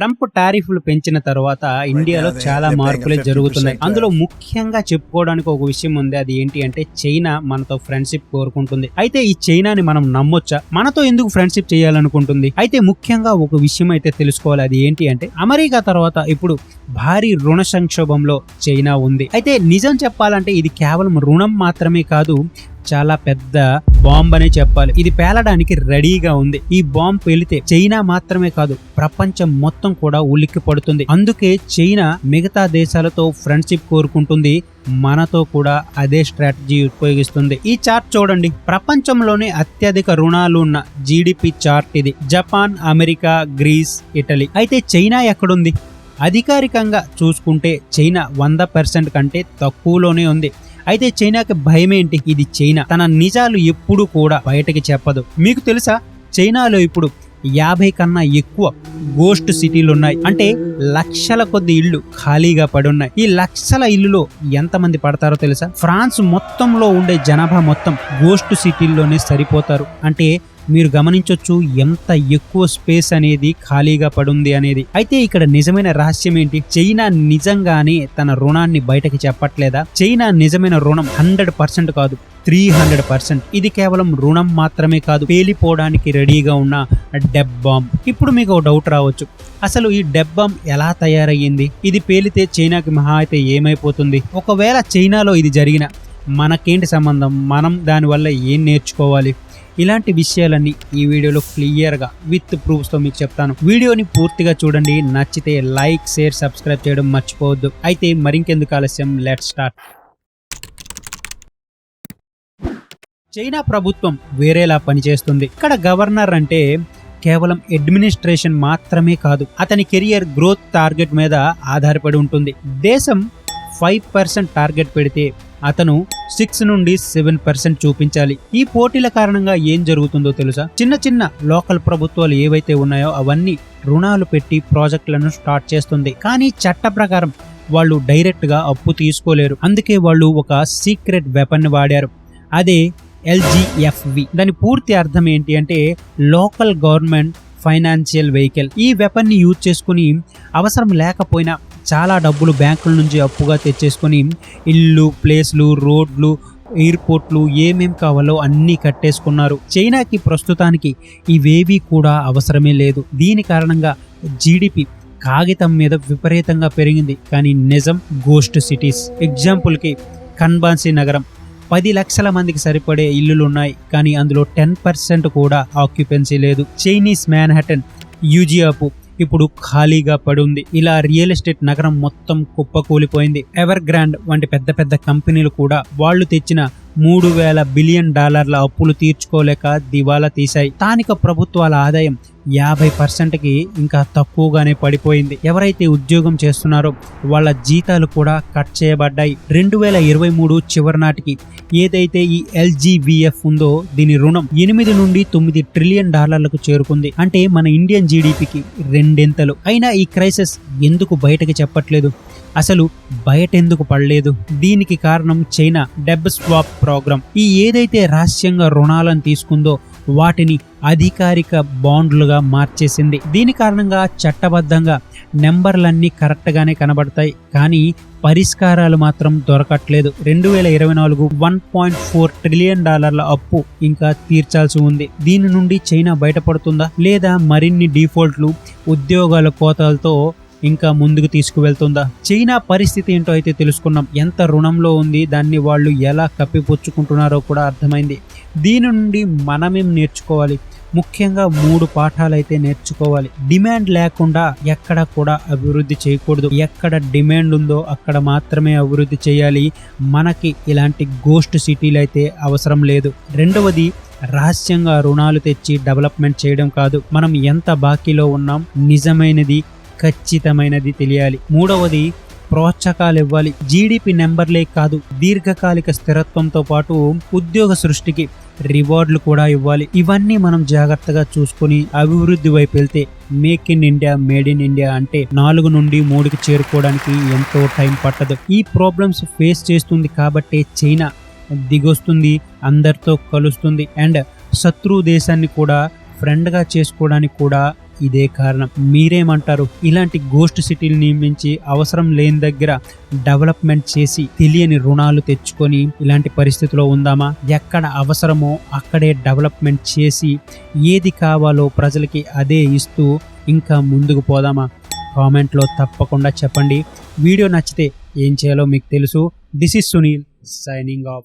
Trump టారిఫ్లు పెంచిన తర్వాత ఇండియాలో చాలా మార్పులే జరుగుతున్నాయి. అందులో ముఖ్యంగా చెప్పుకోవడానికి ఒక విషయం ఉంది. అది ఏంటి అంటే చైనా మనతో ఫ్రెండ్షిప్ కోరుకుంటుంది. అయితే ఈ చైనాని మనం నమ్మొచ్చా? మనతో ఎందుకు ఫ్రెండ్షిప్ చేయాలనుకుంటుంది? అయితే ముఖ్యంగా ఒక విషయం అయితే తెలుసుకోవాలి. అది ఏంటి అంటే అమెరికా తర్వాత ఇప్పుడు భారీ రుణ సంక్షోభంలో చైనా ఉంది. అయితే నిజం చెప్పాలంటే ఇది కేవలం రుణం మాత్రమే కాదు చాలా పెద్ద బాంబ్ అనే చెప్పాలి. ఇది పేలడానికి రెడీగా ఉంది. ఈ బాంబ్ పేలితే చైనా మాత్రమే కాదు ప్రపంచం మొత్తం కూడా ఉలిక్కి పడుతుంది. అందుకే చైనా మిగతా దేశాలతో ఫ్రెండ్షిప్ కోరుకుంటుంది. మనతో కూడా అదే స్ట్రాటజీ ఉపయోగిస్తుంది. ఈ చార్ట్ చూడండి. ప్రపంచంలోనే అత్యధిక రుణాలు ఉన్న జీడిపి చార్ట్ ఇది. Japan America Greece Italy. అయితే చైనా ఎక్కడుంది? అధికారికంగా చూసుకుంటే చైనా వంద పర్సెంట్ కంటే తక్కువలోనే ఉంది. అయితే చైనాకి భయం ఏంటి? ఇది చైనా. తన నిజాలు ఎప్పుడు కూడా బయటకి చెప్పదు. మీకు తెలుసా? చైనాలో ఇప్పుడు యాభై కన్నా ఎక్కువ గోస్ట్ సిటీలు ఉన్నాయి. అంటే లక్షల కొద్ది ఇళ్ళు ఖాళీగా పడి ఉన్నాయి. ఈ లక్షల ఇల్లులో ఎంతమంది పడతారో తెలుసా? ఫ్రాన్స్ మొత్తంలో ఉండే జనాభా మొత్తం గోస్ట్ సిటీల్లోనే సరిపోతారు. అంటే మీరు గమనించవచ్చు ఎంత ఎక్కువ స్పేస్ అనేది ఖాళీగా పడుంది అనేది. అయితే ఇక్కడ నిజమైన రహస్యం ఏంటి? చైనా నిజంగానే తన రుణాన్ని బయటకి చెప్పట్లేదా? చైనా నిజమైన రుణం హండ్రెడ్ పర్సెంట్ కాదు త్రీ హండ్రెడ్ పర్సెంట్ ఇది కేవలం రుణం మాత్రమే కాదు పేలిపోవడానికి రెడీగా ఉన్న డెబ్ బాంబ్. ఇప్పుడు మీకు ఒక డౌట్ రావచ్చు. అసలు ఈ డెబ్ బాంబ్ ఎలా తయారయ్యింది? ఇది పేలితే చైనాకి మహా అయితే ఏమైపోతుంది? ఒకవేళ చైనాలో ఇది జరిగిన మనకేంటి సంబంధం? మనం దానివల్ల ఏం నేర్చుకోవాలి? ఇలాంటి విషయాలన్నీ ఈ వీడియోలో క్లియర్గా విత్ ప్రూఫ్స్తో మీకు చెప్తాను. వీడియోని పూర్తిగా చూడండి. నచ్చితే లైక్ షేర్ సబ్స్క్రైబ్ చేయడం మర్చిపోవద్దు. అయితే మరింకెందుకు ఆలస్యం? Let start. చైనా ప్రభుత్వం వేరేలా పనిచేస్తుంది. ఇక్కడ గవర్నర్ అంటే కేవలం అడ్మినిస్ట్రేషన్ మాత్రమే కాదు అతని కెరియర్ గ్రోత్ టార్గెట్ మీద ఆధారపడి ఉంటుంది. దేశం ఫైవ్ పర్సెంట్ టార్గెట్ పెడితే అతను సిక్స్ నుండి సెవెన్ పర్సెంట్ చూపించాలి. ఈ పోటీల కారణంగా ఏం జరుగుతుందో తెలుసా? చిన్న చిన్న లోకల్ ప్రభుత్వాలు ఏవైతే ఉన్నాయో అవన్నీ రుణాలు పెట్టి ప్రాజెక్టులను స్టార్ట్ చేస్తుంది. కానీ చట్ట ప్రకారం వాళ్ళు డైరెక్ట్గా అప్పు తీసుకోలేరు. అందుకే వాళ్ళు ఒక సీక్రెట్ వెపన్ వాడారు. అదే ఎల్జిఎఫ్వి దాని పూర్తి అర్థం ఏంటి అంటే లోకల్ గవర్నమెంట్ ఫైనాన్షియల్ వెహికల్. ఈ వెపన్ని యూజ్ చేసుకుని అవసరం లేకపోయినా చాలా డబ్బులు బ్యాంకుల నుంచి అప్పుగా తెచ్చేసుకొని ఇల్లు ప్లేస్లు రోడ్లు ఎయిర్పోర్ట్లు ఏమేం కావాలో అన్నీ కట్టేసుకున్నారు. చైనాకి ప్రస్తుతానికి ఇవేవీ కూడా అవసరమే లేదు. దీని కారణంగా జీడిపి కాగితం మీద విపరీతంగా పెరిగింది. కానీ నిజం గోస్ట్ సిటీస్ ఎగ్జాంపుల్కి కన్బాన్సీ నగరం. పది లక్షల మందికి సరిపడే ఇల్లులు ఉన్నాయి. కానీ అందులో టెన్ పర్సెంట్ కూడా ఆక్యుపెన్సీ లేదు. చైనీస్ మ్యాన్హటన్ యూజియాపు ఇప్పుడు ఖాళీగా పడుంది. ఇలా రియల్ ఎస్టేట్ నగరం మొత్తం కుప్పకూలిపోయింది. ఎవర్ గ్రాండ్ వంటి పెద్ద పెద్ద కంపెనీలు కూడా వాళ్ళు తెచ్చిన మూడు వేల బిలియన్ డాలర్ల అప్పులు తీర్చుకోలేక దివాలా తీశాయి. స్థానిక ప్రభుత్వాల ఆదాయం యాభై పర్సెంట్కి ఇంకా తక్కువగానే పడిపోయింది. ఎవరైతే ఉద్యోగం చేస్తున్నారో వాళ్ళ జీతాలు కూడా కట్ చేయబడ్డాయి. రెండు వేల ఇరవై మూడు చివరి నాటికి ఏదైతే ఈ ఎల్జీబీఎఫ్ ఉందో దీని రుణం ఎనిమిది నుండి తొమ్మిది ట్రిలియన్ డాలర్లకు చేరుకుంది. అంటే మన ఇండియన్ జీడిపికి రెండింతలు. అయినా ఈ క్రైసిస్ ఎందుకు బయటకు చెప్పట్లేదు? అసలు బయట ఎందుకు పడలేదు? దీనికి కారణం చైనా డెబ్ స్వాప్ ప్రోగ్రామ్. ఈ ఏదైతే రహస్యంగా రుణాలను తీసుకుందో వాటిని అధికారిక బాండ్లుగా మార్చేసింది. దీని కారణంగా చట్టబద్ధంగా నెంబర్లన్నీ కరెక్ట్గానే కనబడతాయి. కానీ పరిష్కారాలు మాత్రం దొరకట్లేదు. రెండు వేల ఇరవై నాలుగు వన్ పాయింట్ ఫోర్ ట్రిలియన్ డాలర్ల అప్పు ఇంకా తీర్చాల్సి ఉంది. దీని నుండి చైనా బయటపడుతుందా? లేదా మరిన్ని డిఫాల్ట్లు ఉద్యోగాల కోతలతో ఇంకా ముందుకు తీసుకువెళ్తుందా? చైనా పరిస్థితి ఏంటో అయితే తెలుసుకున్నాం. ఎంత రుణంలో ఉంది దాన్ని వాళ్ళు ఎలా కప్పిపుచ్చుకుంటున్నారో కూడా అర్థమైంది. దీని నుండి మనమేం నేర్చుకోవాలి? ముఖ్యంగా మూడు పాఠాలు అయితే నేర్చుకోవాలి. డిమాండ్ లేకుండా ఎక్కడ కూడా అభివృద్ధి చేయకూడదు. ఎక్కడ డిమాండ్ ఉందో అక్కడ మాత్రమే అభివృద్ధి చేయాలి. మనకి ఇలాంటి గోస్ట్ సిటీలు అయితే అవసరం లేదు. రెండవది రహస్యంగా రుణాలు తెచ్చి డెవలప్మెంట్ చేయడం కాదు. మనం ఎంత బాకీలో ఉన్నాం నిజమైనది ఖచ్చితమైనది తెలియాలి. మూడవది ప్రోత్సాహకాలు ఇవ్వాలి జీడిపి నెంబర్లే కాదు దీర్ఘకాలిక స్థిరత్వంతో పాటు ఉద్యోగ సృష్టికి రివార్డులు కూడా ఇవ్వాలి. ఇవన్నీ మనం జాగ్రత్తగా చూసుకొని అభివృద్ధి వైపు వెళ్తే make in India made in India అంటే నాలుగు నుండి మూడుకి చేరుకోవడానికి ఎంతో టైం పట్టదు. ఈ ప్రాబ్లమ్స్ ఫేస్ చేస్తుంది కాబట్టి చైనా దిగొస్తుంది అందరితో కలుస్తుంది అండ్ శత్రు దేశాన్ని కూడా ఫ్రెండ్గా చేసుకోవడానికి కూడా ఇదే కారణం. మీరేమంటారు? ఇలాంటి గోస్ట్ సిటీలు నియమించి అవసరం లేని దగ్గర డెవలప్మెంట్ చేసి తెలియని రుణాలు తెచ్చుకొని ఇలాంటి పరిస్థితిలో ఉందామా? ఎక్కడ అవసరమో అక్కడే డెవలప్మెంట్ చేసి ఏది కావాలో ప్రజలకి అదే ఇస్తూ ఇంకా ముందుకు పోదామా? కామెంట్లో తప్పకుండా చెప్పండి. వీడియో నచ్చితే ఏం చేయాలో మీకు తెలుసు. This is Sunil signing off